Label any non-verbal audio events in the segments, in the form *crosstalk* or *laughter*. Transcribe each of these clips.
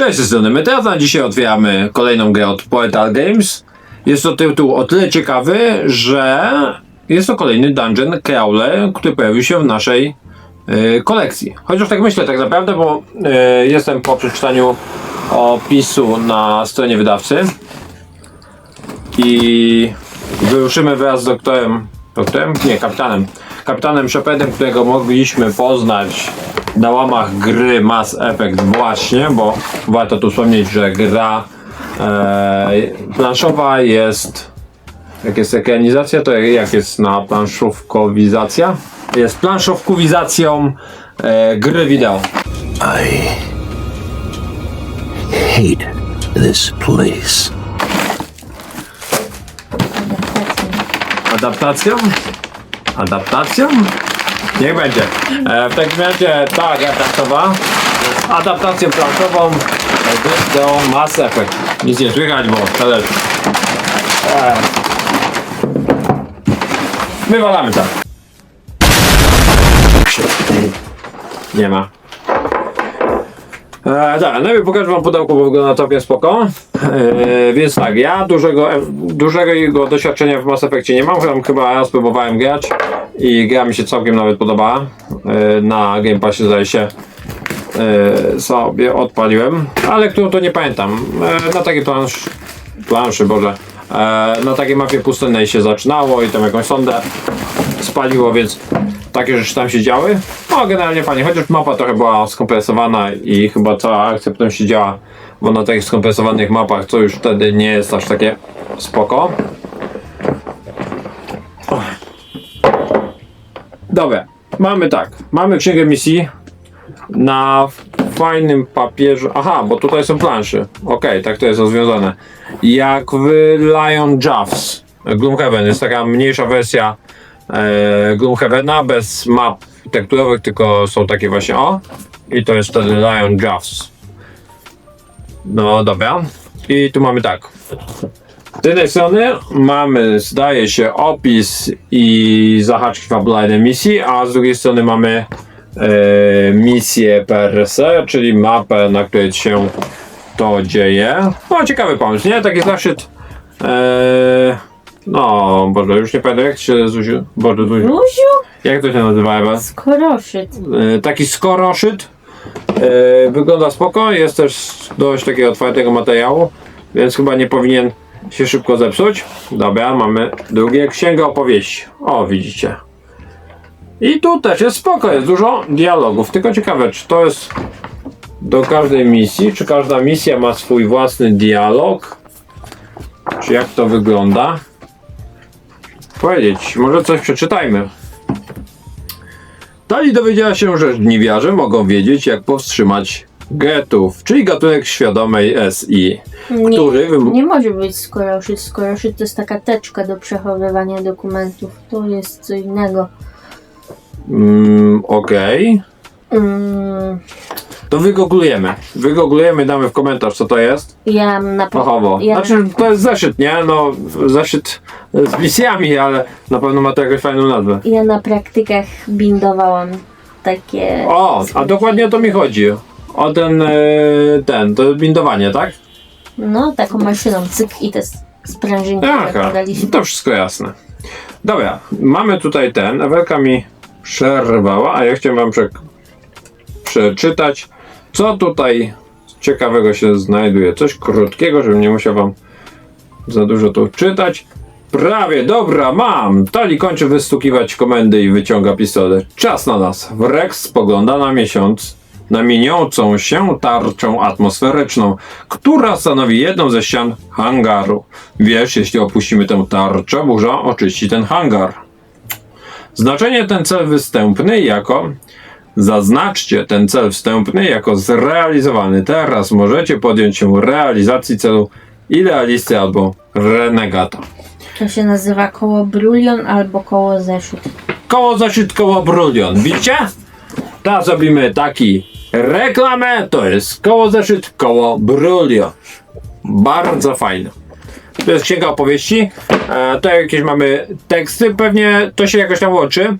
Cześć, z strony Meteor, dzisiaj otwieramy kolejną grę od Portal Games. Jest to tytuł o tyle ciekawy, że jest to kolejny Dungeon Crawler, który pojawił się w naszej e, kolekcji. Chociaż tak myślę tak naprawdę, bo e, jestem po przeczytaniu opisu na stronie wydawcy i wyruszymy wraz z doktorem, doktorem? Nie, kapitanem. Kapitanem Shepardem, którego mogliśmy poznać na łamach gry Mass Effect właśnie, bo warto tu wspomnieć, że gra e, planszowa jest jak jest ekranizacja, to jak jest na planszówkowizacja? Jest planszówkowizacją e, gry wideo. I hate this place. Adaptacją? Adaptacją? Niech będzie. E, w takim razie ta gra planszowa jest adaptacją planszową gry do Mass Effect. Nic nie słychać, bo tyle. E, wywalamy to. Nie ma. E, tak, najpierw pokażę wam pudełko, bo wygląda całkiem spoko. E, więc tak, ja dużego, e, dużego doświadczenia w Mass Effectie nie mam, chyba raz próbowałem grać i gra mi się całkiem nawet podobała. E, na Game Passie zdaje się e, sobie odpaliłem, ale którą to nie pamiętam. E, na takiej plansz, planszy, Boże, na takiej mapie pustynnej się zaczynało i tam jakąś sondę spaliło, więc takie rzeczy tam się działy. No generalnie fajnie, chociaż mapa trochę była skompresowana i chyba cała akcja potem się działa, bo na takich skompresowanych mapach, co już wtedy nie jest aż takie spoko. Dobra, mamy tak, mamy księgę misji na fajnym papierze. Aha, bo tutaj są plansze. Okej, tak to jest rozwiązane. Jak w Lion Jaws. Gloomhaven jest taka mniejsza wersja e, Gloomhavena bez map tekturowych, tylko są takie właśnie o. I to jest wtedy Lion Jaws. No dobra. I tu mamy tak. Z jednej strony mamy, zdaje się, opis i zahaczki fabularne misji, a z drugiej strony mamy e, misję PRS, czyli mapę, na której się to dzieje. No, ciekawy pomysł, nie? Taki zaszczyt. E, no, Boże, już nie pamiętam, jak się Zuziu, Boże, Zuziu, Luziu? jak to się nazywa Ewa? Skoroszyt. E, taki skoroszyt. E, wygląda spoko, jest też z dość takiego otwartego materiału, więc chyba nie powinien się szybko zepsuć. Dobra, mamy drugie księga opowieści. O, widzicie. I tu też jest spoko, jest dużo dialogów. Tylko ciekawe, czy to jest do każdej misji, czy każda misja ma swój własny dialog? Czy jak to wygląda? Powiedzieć, może coś przeczytajmy. Tali dowiedziała się, że żniwiarze mogą wiedzieć, jak powstrzymać getów, czyli gatunek świadomej SI, który Nie, wym- nie może być skoroszyt. Skoroszyt to jest taka teczka do przechowywania dokumentów. To jest co innego. Mm, Okej. Mm, To wygooglujemy. Wygooglujemy, damy w komentarz, co to jest. ja na Fachowo. Ja, Znaczy, to jest zeszyt, nie? No, zeszyt z misjami, ale na pewno ma to jakąś fajną nazwę. ja na praktykach bindowałam takie. O, a dokładnie o to mi chodzi. O ten, e, ten, to bindowanie, tak? No, taką maszyną, cyk i te sprężynki Aha, zakładaliśmy. to wszystko jasne. Dobra, mamy tutaj ten. Ewelka mi przerwała, a ja chciałem wam prze przeczytać, co tutaj ciekawego się znajduje. Coś krótkiego, żebym nie musiał wam za dużo tu czytać. Prawie, dobra, mam! Tali kończy wystukiwać komendy i wyciąga pistolet. Czas na nas. Rex spogląda na miesiąc, na mieniącą się tarczą atmosferyczną, która stanowi jedną ze ścian hangaru. Wiesz, jeśli opuścimy tę tarczę, burza oczyści ten hangar. Znaczenie ten cel występny jako Zaznaczcie ten cel wstępny jako zrealizowany. Teraz możecie podjąć się realizacji celu idealisty albo renegata. To się nazywa koło brulion albo koło zeszyt. Koło zeszyt, koło brulion. Widzicie? Teraz robimy taki reklamę. To jest koło zeszyt, koło brulion. Bardzo fajne. To jest księga opowieści. E, tutaj jakieś mamy teksty. Pewnie to się jakoś tam łączy.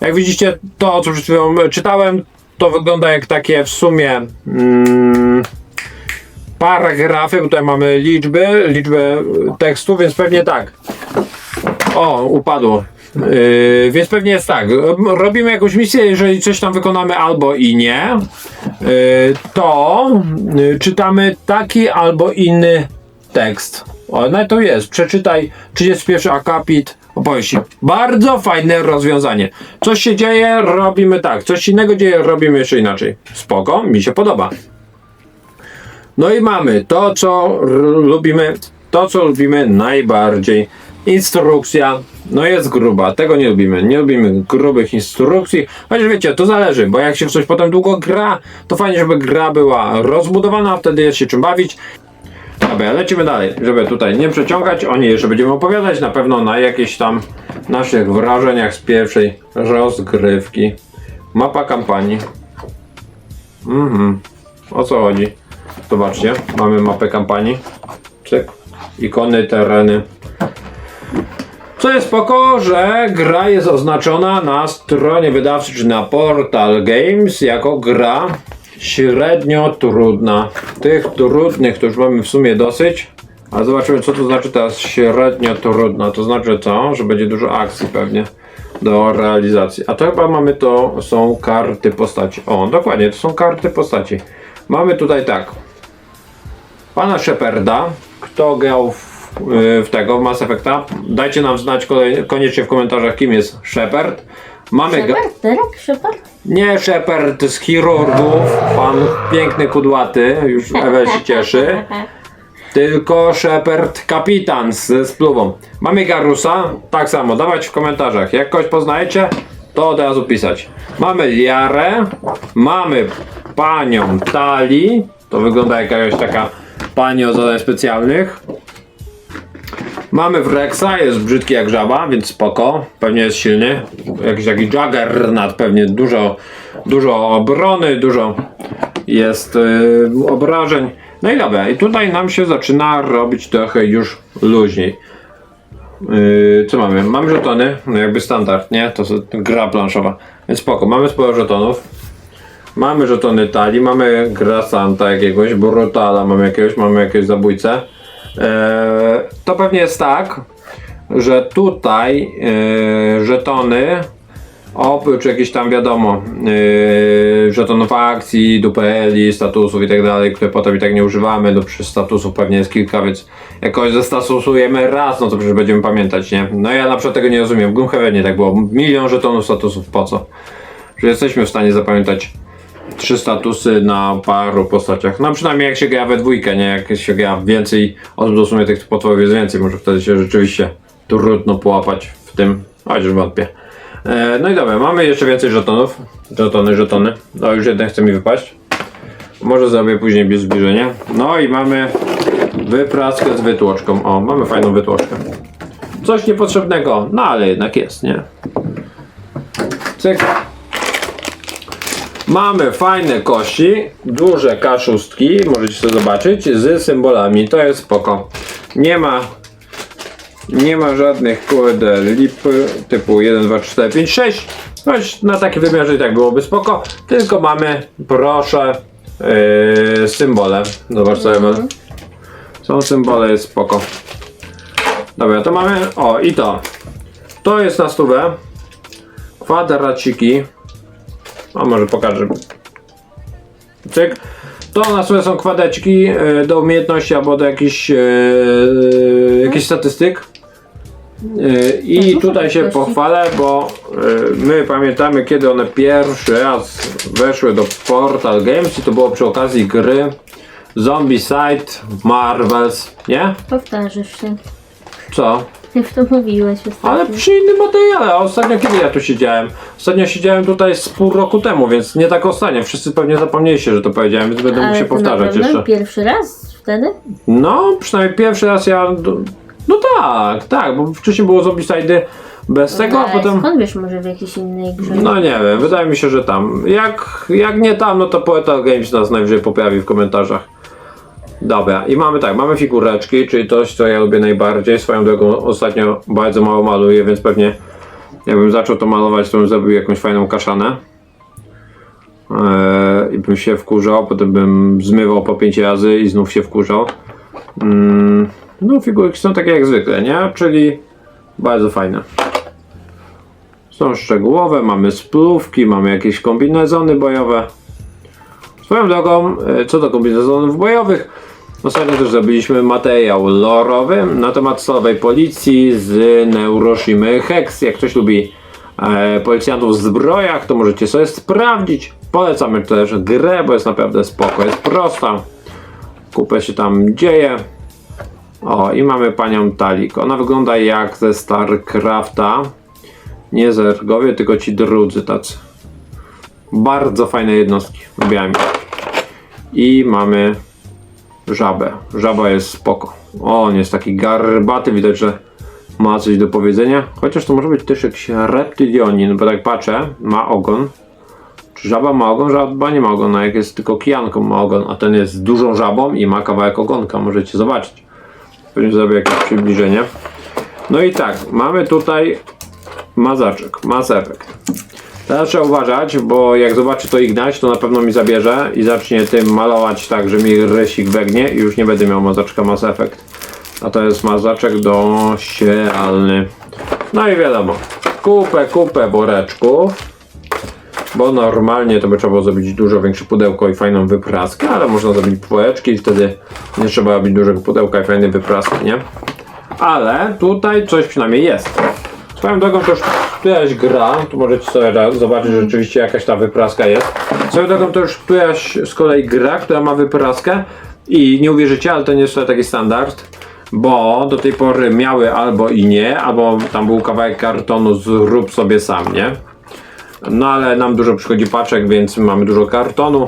Jak widzicie, to co przed chwilą czytałem, to wygląda jak takie w sumie. Mm, paragrafy, tutaj mamy liczby, liczbę tekstu, więc pewnie tak. O, upadło. Yy, więc pewnie jest tak. Robimy jakąś misję, jeżeli coś tam wykonamy albo i nie, yy, to yy, czytamy taki albo inny tekst. O, no to jest. Przeczytaj 31 akapit opowieści. Bardzo fajne rozwiązanie. Coś się dzieje, robimy tak. Coś innego dzieje, robimy jeszcze inaczej. Spoko, mi się podoba. No i mamy to, co lubimy, to, co lubimy najbardziej. Instrukcja, no jest gruba, tego nie lubimy. Nie lubimy grubych instrukcji, chociaż wiecie, to zależy, bo jak się w coś potem długo gra, to fajnie, żeby gra była rozbudowana, wtedy jest się czym bawić. Dobra, lecimy dalej, żeby tutaj nie przeciągać. O niej jeszcze będziemy opowiadać, na pewno na jakichś tam naszych wrażeniach z pierwszej rozgrywki. Mapa kampanii. Mhm. O co chodzi? Zobaczcie, mamy mapę kampanii. Cyk. Ikony, tereny. Co jest spoko, że gra jest oznaczona na stronie wydawcy czy na Portal Games jako gra średnio trudna. Tych trudnych to już mamy w sumie dosyć. A zobaczymy co to znaczy teraz średnio trudna. To znaczy co? Że będzie dużo akcji pewnie do realizacji. A to chyba mamy to, są karty postaci. O, dokładnie, to są karty postaci. Mamy tutaj tak. Pana Sheparda, kto grał w, w tego, w Mass Effecta, dajcie nam znać kolej, koniecznie w komentarzach, kim jest Shepard. Mamy ga- Shepard? Derek Shepard? nie Shepard z chirurgów, pan piękny kudłaty, już Ewel się cieszy. Tylko Shepard kapitan z spluwą. Mamy Garusa, tak samo, dawać w komentarzach. Jak kogoś poznajecie, to od razu pisać. Mamy Liarę, mamy panią Tali, to wygląda jak jakaś taka pani o zadań specjalnych. Mamy Wrexa, jest brzydki jak żaba, więc spoko, pewnie jest silny. Jakiś taki juggernaut, pewnie dużo, dużo obrony, dużo jest yy, obrażeń. No i dobra, i tutaj nam się zaczyna robić trochę już luźniej. Yy, co mamy? Mamy żetony, no jakby standard, nie? To jest gra planszowa, więc spoko, mamy sporo żetonów. Mamy żetony talii, mamy grasanta jakiegoś, brutala mamy jakiegoś, mamy jakiegoś zabójcę. Eee, to pewnie jest tak, że tutaj e, żetony oprócz jakichś tam wiadomo e, żetonów akcji, dupeli, statusów i tak dalej, które potem i tak nie używamy, no przecież statusów pewnie jest kilka, więc jakoś zestatusujemy raz, no to przecież będziemy pamiętać, nie? No ja na przykład tego nie rozumiem, w Gloomhavenie tak było, milion żetonów statusów, po co? Że jesteśmy w stanie zapamiętać trzy statusy na paru postaciach. No przynajmniej jak się gra we dwójkę, nie? Jak się gra więcej osób, to w sumie tych potworów jest więcej, może wtedy się rzeczywiście trudno połapać w tym, chociaż wątpię. E, no i dobra, mamy jeszcze więcej żetonów. Żetony, żetony. No już jeden chce mi wypaść. Może zrobię później bez zbliżenia. No i mamy wypraskę z wytłoczką. O, mamy fajną wytłoczkę. Coś niepotrzebnego, no ale jednak jest, nie? Cyk. Mamy fajne kości, duże kaszustki, możecie sobie zobaczyć, z symbolami, to jest spoko. Nie ma, nie ma żadnych kurde lip typu 1, 2, 3, 4, 5, 6, choć na taki wymiarze i tak byłoby spoko, tylko mamy, proszę, yy, symbole. Zobacz sobie, mhm. są symbole, jest spoko. Dobra, to mamy, o i to. To jest na stówę. Kwadraciki. A może pokażę. Cyk. To na sobie są kwadeczki e, do umiejętności albo do jakichś, e, jakichś statystyk. E, I dużo tutaj się pochwalę, bo e, my pamiętamy kiedy one pierwszy raz weszły do Portal Games i to było przy okazji gry Zombicide Marvels, nie? Powtarzasz się. Co? Już to mówiłeś ostatnio. Ale przy innym materiale, a ostatnio kiedy ja tu siedziałem? Ostatnio siedziałem tutaj z pół roku temu, więc nie tak ostatnio. Wszyscy pewnie zapomnieliście, że to powiedziałem, więc będę Ale musiał to na powtarzać pewno jeszcze. pierwszy raz wtedy? No, przynajmniej pierwszy raz ja... No tak, tak, bo wcześniej było Zombicide bez tego, a Ale potem... Skąd wiesz, może w jakiejś innej grze? No nie wiem, wydaje mi się, że tam. Jak, jak nie tam, no to Poetal Games nas najwyżej poprawi w komentarzach. Dobra, i mamy tak, mamy figureczki, czyli coś, co ja lubię najbardziej. Swoją drogą ostatnio bardzo mało maluję, więc pewnie jakbym zaczął to malować, to bym zrobił jakąś fajną kaszanę. e, i bym się wkurzał, potem bym zmywał po 5 razy i znów się wkurzał. Mm, no figurki są takie jak zwykle, nie? Czyli bardzo fajne. Są szczegółowe, mamy splówki, mamy jakieś kombinezony bojowe. Swoją drogą, e, co do kombinezonów bojowych, ostatnio też zrobiliśmy materiał lorowy na temat stalowej policji z Neuroshimy Hex. Jak ktoś lubi e, policjantów w zbrojach, to możecie sobie sprawdzić. Polecamy też grę, bo jest naprawdę spoko, jest prosta. Kupę się tam dzieje. O, i mamy panią Talik. Ona wygląda jak ze StarCrafta. Nie zergowie, tylko ci drudzy tacy. Bardzo fajne jednostki. Lubiłem. I mamy żabę. Żaba jest spoko. O, on jest taki garbaty, widać, że ma coś do powiedzenia. Chociaż to może być też jakiś reptylionin, bo tak patrzę, ma ogon. Czy żaba ma ogon? Żaba nie ma ogona, jak jest tylko kijanką ma ogon, a ten jest dużą żabą i ma kawałek ogonka, możecie zobaczyć. Pewnie zrobię jakieś przybliżenie. No i tak, mamy tutaj mazaczek, Mass Effect. Teraz trzeba uważać, bo jak zobaczy to Ignaś, to na pewno mi zabierze i zacznie tym malować tak, że mi rysik wegnie i już nie będę miał mazaczka Mass Effect. A to jest mazaczek dościeralny. No i wiadomo, kupę, kupę woreczków. Bo normalnie to by trzeba było zrobić dużo większe pudełko i fajną wypraskę, ale można zrobić półeczki i wtedy nie trzeba robić dużego pudełka i fajnej wypraski, nie? Ale tutaj coś przynajmniej jest. Swoją drogą to już któraś gra, tu możecie sobie zobaczyć, że rzeczywiście jakaś ta wypraska jest. Swoją drogą to już któraś z kolei gra, która ma wypraskę i nie uwierzycie, ale to nie jest taki standard, bo do tej pory miały albo i nie, albo tam był kawałek kartonu zrób sobie sam, nie? No ale nam dużo przychodzi paczek, więc mamy dużo kartonu.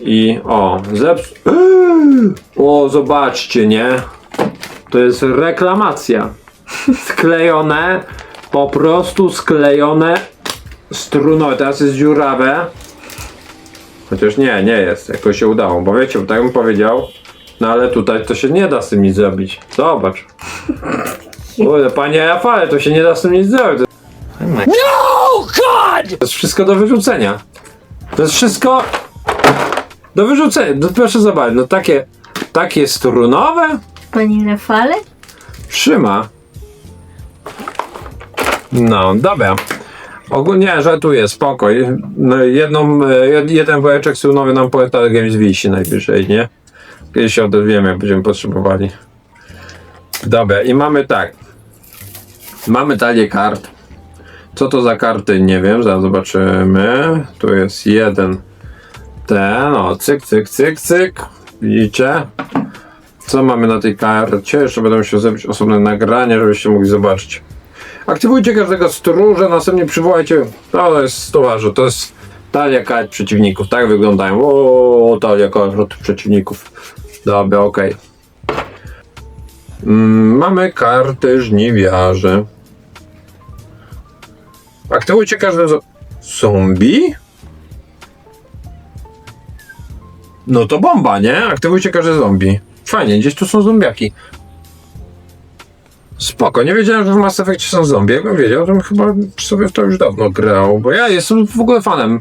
I o, zeps... *gasps* O, zobaczcie, nie? To jest reklamacja. Sklejone, po prostu sklejone strunowe. Teraz jest dziurawe. Chociaż nie, nie jest. Jakoś się udało, bo wiecie, tak bym powiedział. No ale tutaj to się nie da z tym nic zrobić. Zobacz. Kurde, panie Rafale, to się nie da z tym nic zrobić. No, God! To jest wszystko do wyrzucenia. To jest wszystko do wyrzucenia. No proszę zobaczyć, no takie, takie strunowe Pani Rafale? trzyma. No, dobra. Ogólnie żartuję, spokoj. No, jedną, e, jed- jeden woreczek strunowy nam Portal Games wisi najwyżej, nie? Kiedyś się odezwiemy, jak będziemy potrzebowali. Dobra, i mamy tak. Mamy talię kart. Co to za karty? Nie wiem, zaraz zobaczymy. Tu jest jeden ten, o, cyk, cyk, cyk, cyk. Widzicie? Co mamy na tej karcie? Jeszcze będę musiał zrobić osobne nagranie, żebyście mogli zobaczyć. Aktywujcie każdego stróża, następnie przywołajcie. To jest stowarzu, to jest talia kart przeciwników. Tak wyglądają. O, talia kart przeciwników. Dobra, okej. Mm, mamy karty żniwiarze. Aktywujcie każdy z... Zombie? No to bomba, nie? Aktywujcie każdy zombie. Fajnie, gdzieś tu są zombiaki. Spoko, nie wiedziałem, że w Mass Effectie są zombie. Jakbym wiedział, to bym chyba sobie w to już dawno grał, bo ja jestem w ogóle fanem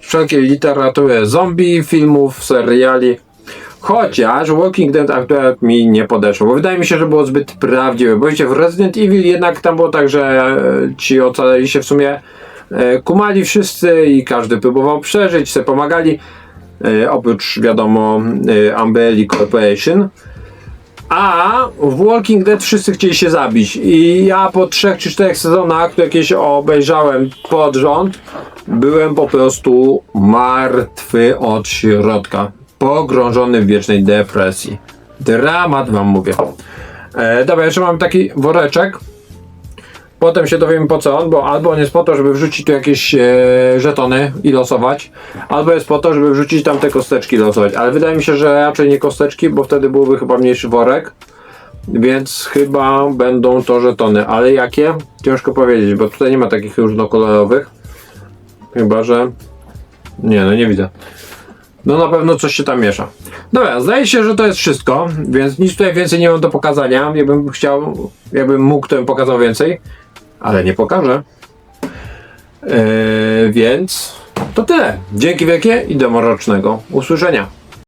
wszelkiej literatury zombie, filmów, seriali. Chociaż Walking Dead akurat mi nie podeszło, bo wydaje mi się, że było zbyt prawdziwe. Bo wiecie, w Resident Evil jednak tam było tak, że e, ci ocaleli się w sumie e, kumali wszyscy i każdy próbował przeżyć, sobie pomagali. E, oprócz wiadomo Umbrella Corporation. A w Walking Dead wszyscy chcieli się zabić. I ja po trzech czy czterech sezonach, które jakieś obejrzałem pod rząd, byłem po prostu martwy od środka. Pogrążony w wiecznej depresji. Dramat wam mówię. E, dobra, jeszcze mam taki woreczek. Potem się dowiemy po co on, bo albo on jest po to, żeby wrzucić tu jakieś e, żetony i losować, albo jest po to, żeby wrzucić tam te kosteczki i losować. Ale wydaje mi się, że raczej nie kosteczki, bo wtedy byłby chyba mniejszy worek. Więc chyba będą to żetony. Ale jakie? Ciężko powiedzieć, bo tutaj nie ma takich różnokolorowych. Chyba, że... Nie, no nie widzę. No na pewno coś się tam miesza. Dobra, zdaje się, że to jest wszystko, więc nic tutaj więcej nie mam do pokazania. Jakbym chciał, jakbym mógł, to bym pokazał więcej, ale nie pokażę. Yy, więc To tyle. Dzięki wielkie i do mrocznego usłyszenia.